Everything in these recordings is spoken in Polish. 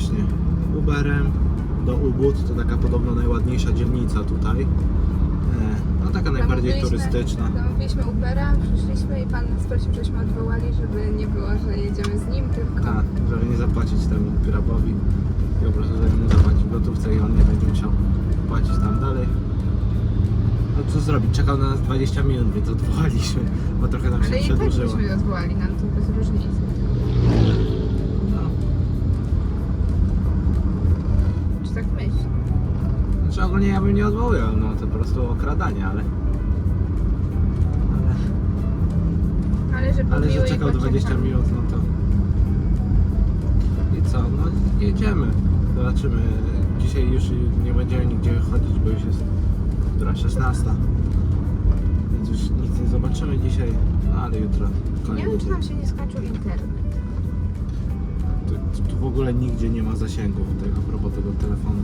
właśnie Uberem do Ubud, to taka podobno najładniejsza dzielnica tutaj. E, No taka najbardziej turystyczna. Zamówiliśmy Ubera, przyszliśmy i pan nas prosił, żeśmy odwołali, żeby nie było, że jedziemy z nim, tylko... Tak, żeby nie zapłacić temu grabowi i po prostu żeby mu zapłacić w gotówce i on nie będzie musiał płacić tam dalej. No co zrobić? Czekał na nas 20 minut, więc odwołaliśmy, bo trochę nam się Ale i tak przedłużyło. byśmy odwołali nam to Znaczy ogólnie ja bym nie odwoływał, no to po prostu okradanie, ale... Ale, że ale że czekał 20 poczekał. minut, no to... I co? No jedziemy. Zobaczymy. Dzisiaj już nie będziemy nigdzie chodzić, bo już jest która 16. Więc już nic nie zobaczymy dzisiaj, no ale jutro Nie kolejny wiem, czy dzień. nam się nie skończył internet. Tu, tu w ogóle nigdzie nie ma zasięgu tego, a propos tego telefonu,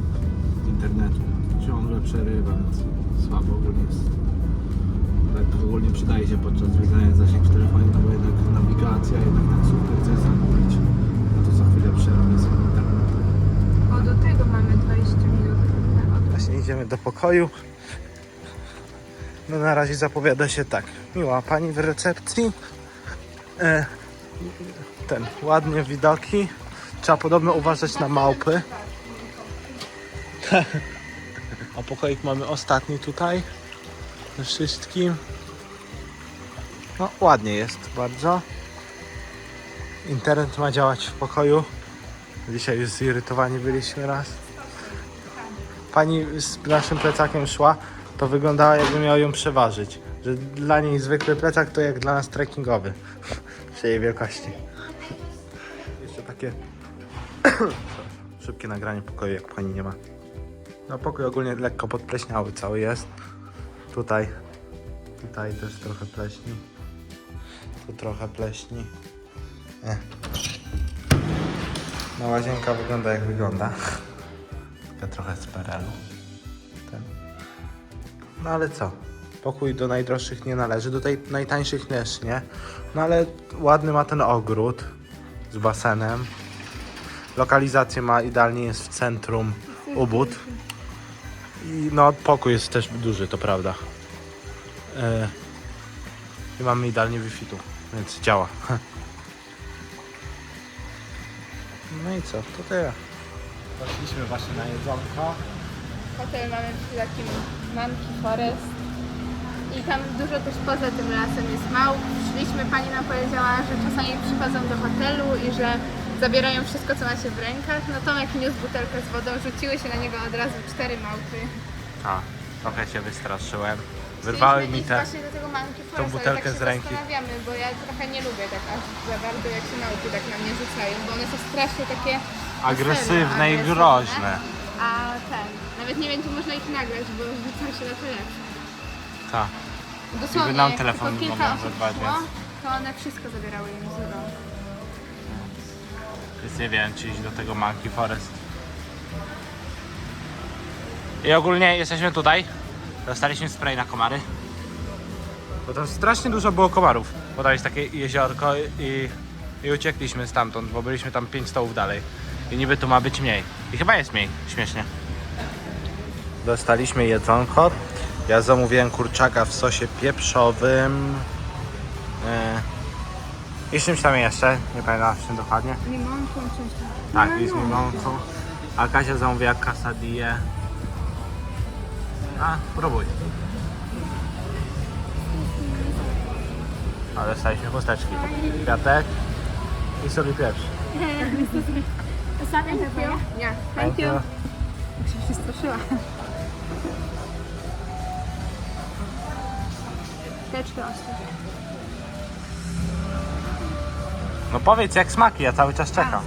internetu. Ciągle przerywa, więc słabo ogólnie jest. Tak ogólnie przydaje się podczas zwiedzania zasięg w telefonie, no bo jednak nawigacja, jednak taksówkę chce zamówić. No to za chwilę przerobię sobie internet. O, do tego mamy 20 minut. Właśnie idziemy do pokoju. No na razie zapowiada się tak. Miła pani w recepcji. E, ten, ładnie widoki. Trzeba podobno uważać na małpy. A pokoik mamy ostatni tutaj. Ze wszystkim. No ładnie jest bardzo. Internet ma działać w pokoju. Dzisiaj już zirytowani byliśmy raz pani z naszym plecakiem szła, to wyglądała jakby miał ją przeważyć. Że dla niej zwykły plecak to jak dla nas trekkingowy. Przy jej wielkości. Jeszcze takie szybkie nagranie pokoju, jak pani nie ma. No pokój ogólnie lekko podpleśniały cały jest. Tutaj, tutaj też trochę pleśni. Tu trochę pleśni. Nie. No łazienka wygląda jak wygląda. Taka trochę z perelu. Ten. No ale co? Pokój do najdroższych nie należy, do tej najtańszych też, nie? No ale ładny ma ten ogród z basenem. Lokalizację ma idealnie, jest w centrum Ubud. I no pokój jest też duży, to prawda. E, I mamy idealnie Wi-Fi tu, więc działa. No i co? To tyle. Poszliśmy właśnie na jedzonko. Hotel mamy przy takim Monkey Forest. I tam dużo też poza tym lasem jest małp. Szliśmy, pani nam powiedziała, że czasami przychodzą do hotelu i że zabierają wszystko, co macie w rękach. No Tomek niósł butelkę z wodą, rzuciły się na niego od razu cztery małpy. A, trochę się wystraszyłem. Wyrwały mi te. właśnie do tego Forest, ale butelkę tak z się ręki. zastanawiamy, bo ja trochę nie lubię tak aż za bardzo, jak się małpy tak na mnie rzucają, bo one są strasznie takie Agresywne i groźne. A ten, nawet nie wiem, czy można ich nagrać, bo rzucą się na telefon. Tak. Dosłownie, nam jak telefon tylko kilka mogą osób wyrwać, szło, więc- to one wszystko zabierały im z rąk. Więc nie wiem, czy iść do tego Monkey Forest. I ogólnie jesteśmy tutaj. Dostaliśmy spray na komary. Bo tam strasznie dużo było komarów. Bo tam jest takie jeziorko i, i uciekliśmy stamtąd, bo byliśmy tam 5 stołów dalej. I niby tu ma być mniej. I chyba jest mniej, śmiesznie. Dostaliśmy jedzonko. Ja zamówiłem kurczaka w sosie pieprzowym. E, I z czymś tam jeszcze, nie pamiętam z czym dokładnie. Limonką czymś tam. Tak, No, i z no. limonką. A Kasia zamówiła quesadillę. A, próbuj. Ale dostaliśmy chusteczki. Kwiatek i sól i pieprz. Thank you. Nie, thank you. Jak się przestraszyła. Teczkę ostre. No powiedz jak smaki, ja cały czas czekam.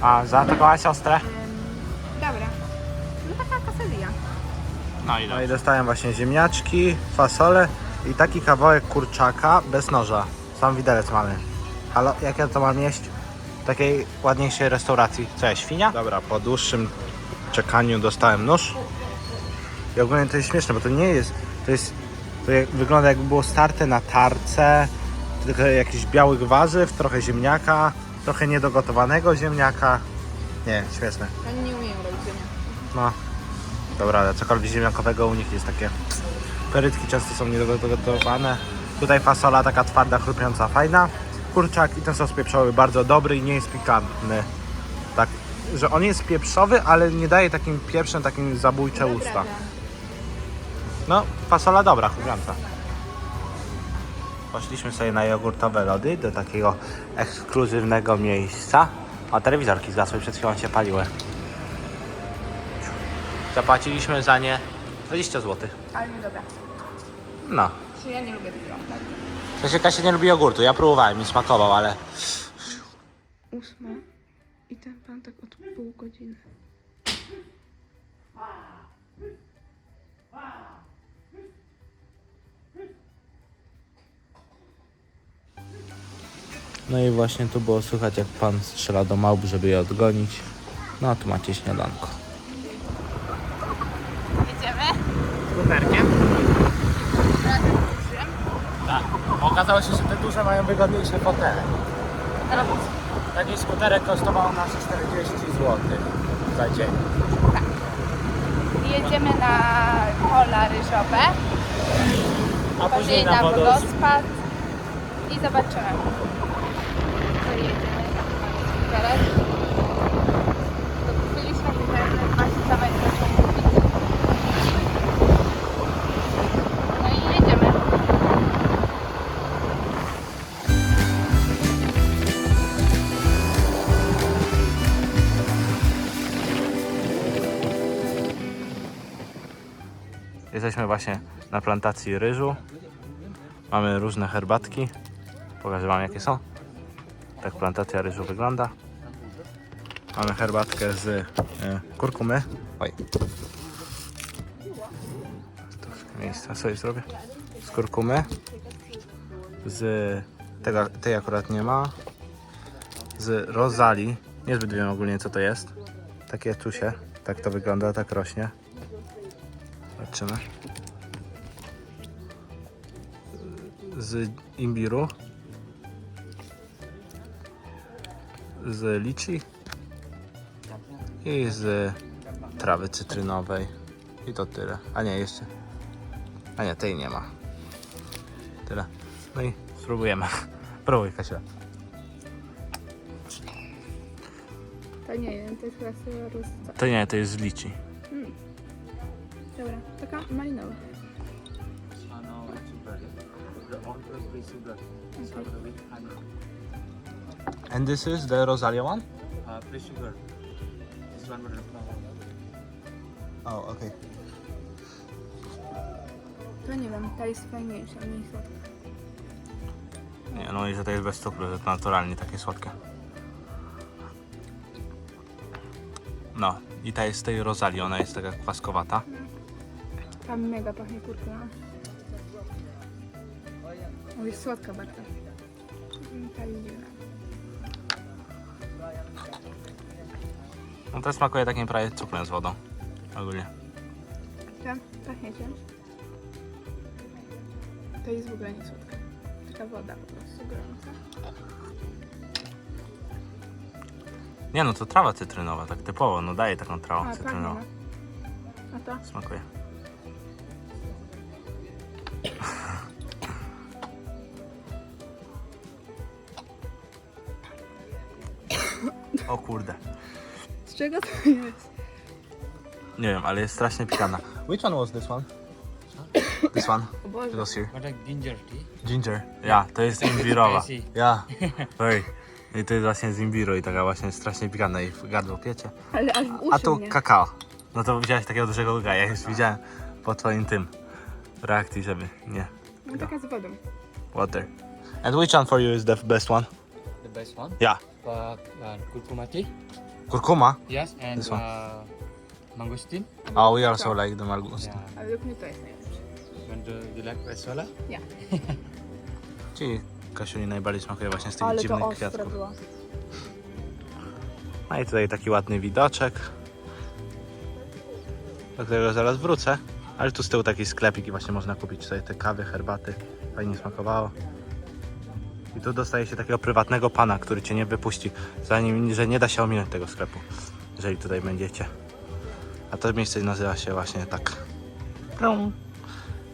A, zaatakowałaś siostrę? Dobra. No taka kaselia. No i, no i dostałem właśnie ziemniaczki, fasolę i taki kawałek kurczaka bez noża. Sam widelec mamy. Ale jak ja to mam jeść? W takiej ładniejszej restauracji. Co ja, świnia? Dobra, po dłuższym czekaniu dostałem nóż. I ogólnie to jest śmieszne, bo to nie jest, to jest, to jak, wygląda jakby było starte na tarce, tylko jakichś białych warzyw, trochę ziemniaka, trochę niedogotowanego ziemniaka. Nie, śmieszne. Oni nie umieją robić ziemniaków. No. Dobra, ale cokolwiek ziemniakowego u nich jest takie. Perytki często są niedogotowane. Tutaj fasola taka twarda, chrupiąca, fajna. Kurczak i ten sos pieprzowy bardzo dobry i nie jest pikantny. Tak, że on jest pieprzowy, ale nie daje takim pieprzem, takim zabójcze usta. Dobra, No, fasola dobra, chrupiąca. Poszliśmy sobie na jogurtowe lody do takiego ekskluzywnego miejsca. A telewizorki zgasły, przed chwilą się paliły. Zapłaciliśmy za nie 20 zł. Ale nie dobra. No. Czy ja nie lubię tego. W sensie Kasia nie lubi jogurtu, ja próbowałem, mi smakował, ale... Ósma. I ten pan tak od pół godziny. No i właśnie tu było słychać jak pan strzela do małp, żeby je odgonić. No tu macie śniadanko. Jedziemy. Skuterkiem? Razem z dużym. Tak. Okazało się, że te duże mają wygodniejsze fotele. Taki skuterek kosztował nas 40 zł za dzień. I jedziemy na pola ryżowe. A Później na wodospad. I zobaczymy. Teraz. Właśnie. No. Jesteśmy właśnie na plantacji ryżu. Mamy różne herbatki. Pokażę wam jakie są. Tak plantacja ryżu wygląda. Mamy herbatkę z e, kurkumy. Oj. Troszkę miejsca sobie zrobię. Z kurkumy. Z tego, tej akurat nie ma. Z rozali. Niezbyt wiem ogólnie co to jest. Takie tusie. Tak to wygląda, tak rośnie. Zobaczymy. Z imbiru. Z liczy. I z trawy cytrynowej. I to tyle. A nie, jeszcze. A nie, tej nie ma. Tyle. No i spróbujemy. Próbuj, Kasia. To nie wiem, to jest chyba. To nie, to jest z liczy. Dobra, taka malinowa. And this is the Rosalia one? Uh, sugar. Oh, okay. To nie wiem, ta jest fajniejsza, mniej słodka. Nie, no i że to jest bez cukru, że to naturalnie takie słodkie. No, i ta jest z tej Rosalii, ona jest taka kwaskowata. Tam mega pachnie kurką. O, jest słodka bardzo. Mm, Ta jest dziwna. No to smakuje takim prawie cukrem z wodą. Ogólnie. Ta pachnie cię. To jest w ogóle nie słodka. Taka woda po prostu gorąca. Nie no, to trawa cytrynowa, tak typowo, no daje taką A, pachnie cytrynową. no. A to? Smakuje. O kurde. Czego to jest? Nie wiem, ale jest strasznie pikana. Which one was this one? This one. O Boże. It was here. Like ginger tea? Ginger. Ja, to jest imbirowa. Ja. Very. I to jest właśnie z imbiru i taka właśnie strasznie pikana i w gardło piecie. Ale aż w uszy A tu mnie. kakao. No to widziałeś takiego dużego łyka. Ja już widziałem po twoim tym reakcji, żeby nie. No taka z wodą. Water. And which one for you is the best one? The best one. Yeah. Uh, uh, kurkuma tea. Kurkuma. Yes, and This one. uh, mangosteen. Oh, we also like the margus. Yeah. Ale według mnie to jest najlepsze. And uh, you like resola? Ja. Czyli Kasiuni najbardziej smakuje właśnie z tych Ale to dziwnych ostre kwiatków. było. No i tutaj taki ładny widoczek. Do którego zaraz wrócę. Ale tu z tyłu taki sklepik i właśnie można kupić sobie te kawy, herbaty. Fajnie smakowało. I tu dostaje się takiego prywatnego pana, który cię nie wypuści, zanim, że nie da się ominąć tego sklepu, jeżeli tutaj będziecie. A to miejsce nazywa się właśnie tak. Prum.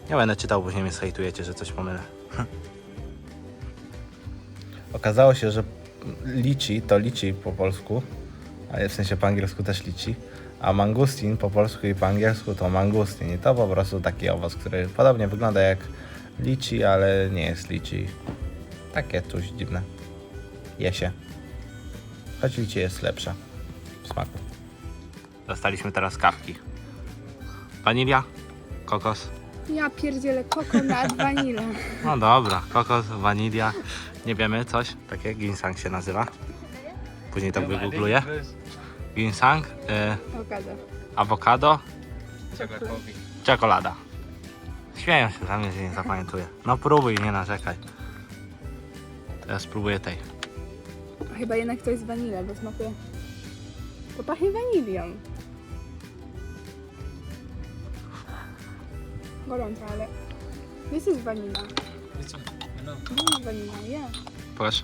Nie będę czytał, później mnie zhejtujecie, że coś pomylę. Okazało się, że lici to lici po polsku, a w sensie po angielsku też lici, a mangustin po polsku i po angielsku to mangustin. I to po prostu taki owoc, który podobnie wygląda jak lici, ale nie jest lici. Takie coś dziwne. Je się. Choć lici jest lepsza w smaku. Dostaliśmy teraz kawki. Wanilia, kokos. Ja pierdzielę kokonat, vanilla. No dobra, kokos, wanilia, nie wiemy, coś, takie ginseng się nazywa. Później to wygoogluję. Ginseng, y, Awokado. awokado, coffee. czekolada. Śmieją się za mnie, że nie zapamiętuję. No próbuj, nie narzekaj. Teraz spróbuję tej. Chyba jednak to jest vanilla, bo smakuje... To pachnie wanilią. Gorąco, ale... This is vanilla. This one. No. This is vanilla, yeah. Pokaż.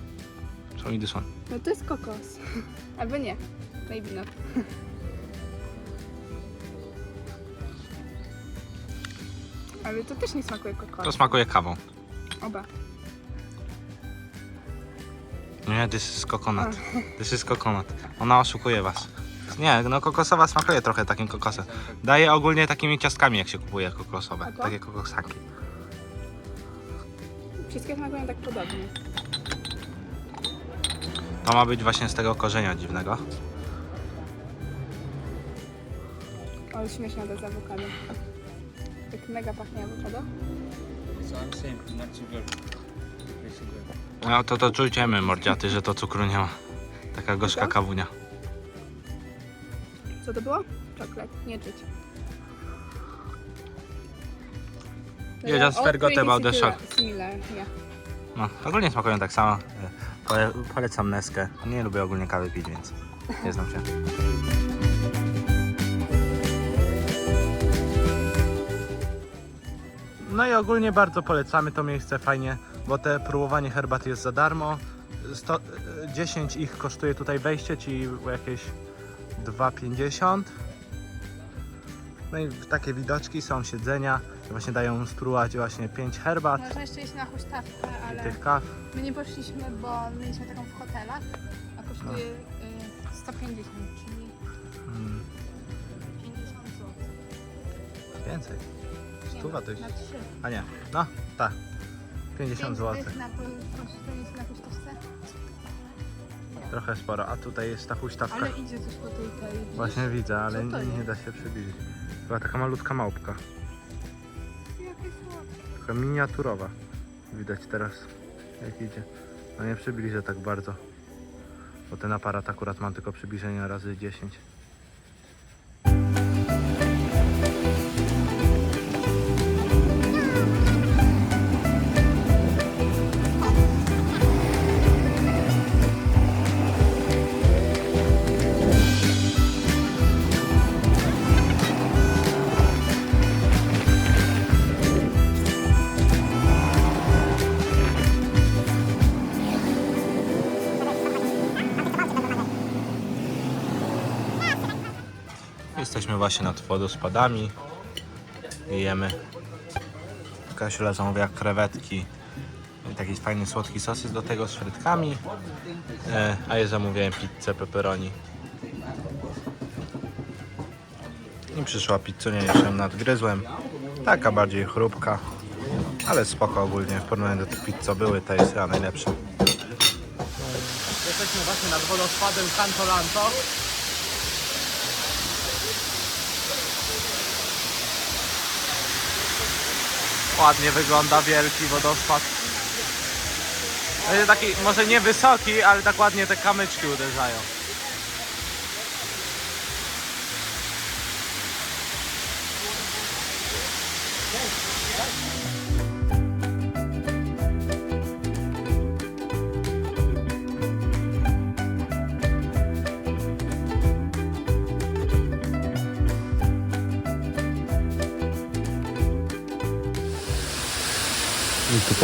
Show me this one. No to jest kokos. Albo nie. Maybe not. Ale to też nie smakuje kokos. To smakuje kawą. Oba. Nie, this is coconut. This is coconut. Ona oszukuje was. Nie, no kokosowa smakuje trochę takim kokosem. Daje ogólnie takimi ciastkami, jak się kupuje kokosowe. Takie kokosaki. Wszystkie smakują tak podobnie. To ma być właśnie z tego korzenia dziwnego. Ale śmieszne to z awokado. Tak mega pachnie awokado. So I'm saying not sugar. No to to czujemy, mordziaty, że to cukru nie ma. Taka gorzka kawunia. Co to było? Czoklet. Nie czuć. Is shock. Similar, yeah. No, ogólnie smakują tak samo. Pole, polecam Neskę. Nie lubię ogólnie kawy pić, więc nie znam się. No i ogólnie bardzo polecamy to miejsce, fajnie, bo te próbowanie herbat jest za darmo. Sto, 10 ich kosztuje tutaj wejście, czyli jakieś 2,50. No i takie widoczki, są siedzenia, właśnie dają spróbować właśnie 5 herbat Można jeszcze iść na huśtawkę, i ale tych kaw. my nie poszliśmy, bo mieliśmy taką w hotelach, a kosztuje No. y, 150, czyli Mm, 50 zł. więcej. Stuwa to jest. Na 3. A nie, no tak. 50 zł. Na kosztuje na huśtawce. Trochę sporo, a tutaj jest ta huśtawka. Ale idzie coś po tej tej. Właśnie widzę, ale Co to nie, nie jest? da się przybliżyć. Była taka malutka małpka. Jakie słodkie. Taka miniaturowa. Widać teraz jak idzie. No nie przybliżę tak bardzo. Bo ten aparat akurat mam tylko przybliżenie razy 10. Jesteśmy właśnie nad wodospadami. Jemy. Kasiula zamówiła krewetki. Taki fajny słodki sos jest do tego z frytkami. E, a ja zamówiłem pizzę pepperoni. I przyszła pizzunia, jeszcze nadgryzłem. Taka bardziej chrupka. Ale spoko ogólnie, w porównaniu do tych pizz co były, ta jest chyba najlepsza. Jesteśmy właśnie nad wodospadem Cantolanto. Ładnie wygląda wielki wodospad. Taki może nie wysoki, ale tak ładnie te kamyczki uderzają.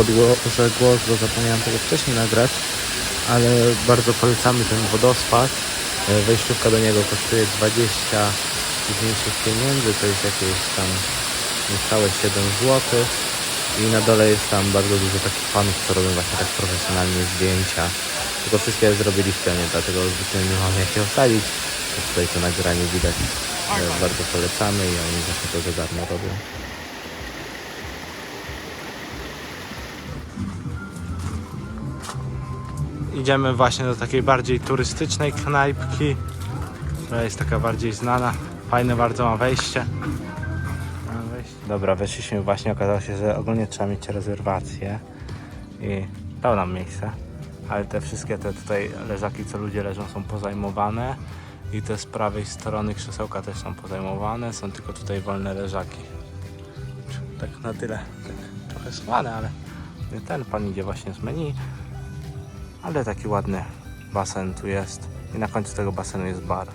Tu podłożę głos, bo zapomniałem tego wcześniej nagrać, ale bardzo polecamy ten wodospad. E, Wejściówka do niego kosztuje 29 pieniędzy, to jest jakieś tam niecałe 7 zł. I na dole jest tam bardzo dużo takich panów, co robią właśnie tak profesjonalnie zdjęcia. Tylko wszystkie zrobili w dlatego zbytnio nie mam jak wsadzić. To tutaj to nagranie widać. E, Bardzo polecamy i oni właśnie to za darmo robią. Idziemy właśnie do takiej bardziej turystycznej knajpki, która jest taka bardziej znana. Fajne bardzo ma wejście. Dobra, weszliśmy właśnie, okazało się, że ogólnie trzeba mieć rezerwację i dał nam miejsce. Ale te wszystkie te tutaj leżaki, co ludzie leżą, są pozajmowane i te z prawej strony krzesełka też są pozajmowane, są tylko tutaj wolne leżaki. Tak na tyle, tak trochę schwane, ale ten pan idzie właśnie z menu. Ale taki ładny basen tu jest. I na końcu tego basenu jest bar.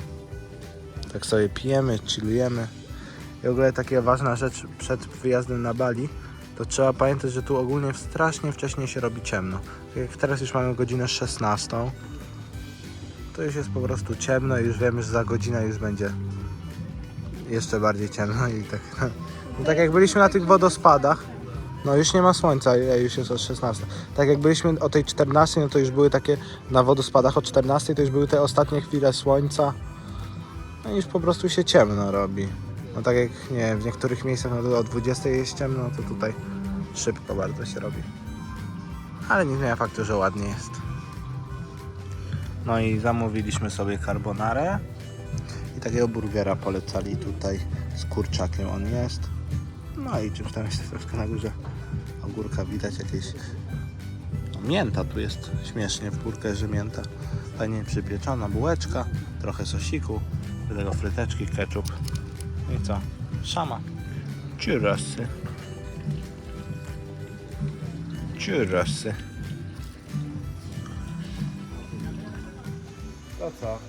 Tak sobie pijemy, chillujemy. I w ogóle taka ważna rzecz przed wyjazdem na Bali, to trzeba pamiętać, że tu ogólnie strasznie wcześnie się robi ciemno. Tak jak teraz już mamy godzinę 16, to już jest po prostu ciemno i już wiemy, że za godzinę już będzie jeszcze bardziej ciemno i tak. No tak jak byliśmy na tych wodospadach, no już nie ma słońca, ja już jest o 16. Tak jak byliśmy o tej 14, no to już były takie na wodospadach o 14, to już były te ostatnie chwile słońca. No i już po prostu się ciemno robi. No tak jak nie w niektórych miejscach no to o 20 jest ciemno, to tutaj szybko bardzo się robi. Ale nie zmienia faktu, że ładnie jest. No i zamówiliśmy sobie carbonarę i takiego burgera polecali tutaj z kurczakiem on jest. No i czymś tam jest troszkę na górze? Ogórka widać jakieś no, mięta tu jest. Śmiesznie w burgerze mięta fajnie przypieczona bułeczka trochę sosiku do tego fryteczki, ketchup. No i co? Szama churrasy churrasy to co?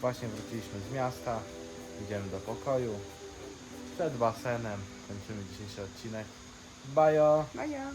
Właśnie wróciliśmy z miasta. Idziemy do pokoju. Przed basenem kończymy dzisiejszy odcinek Bajo! Maja.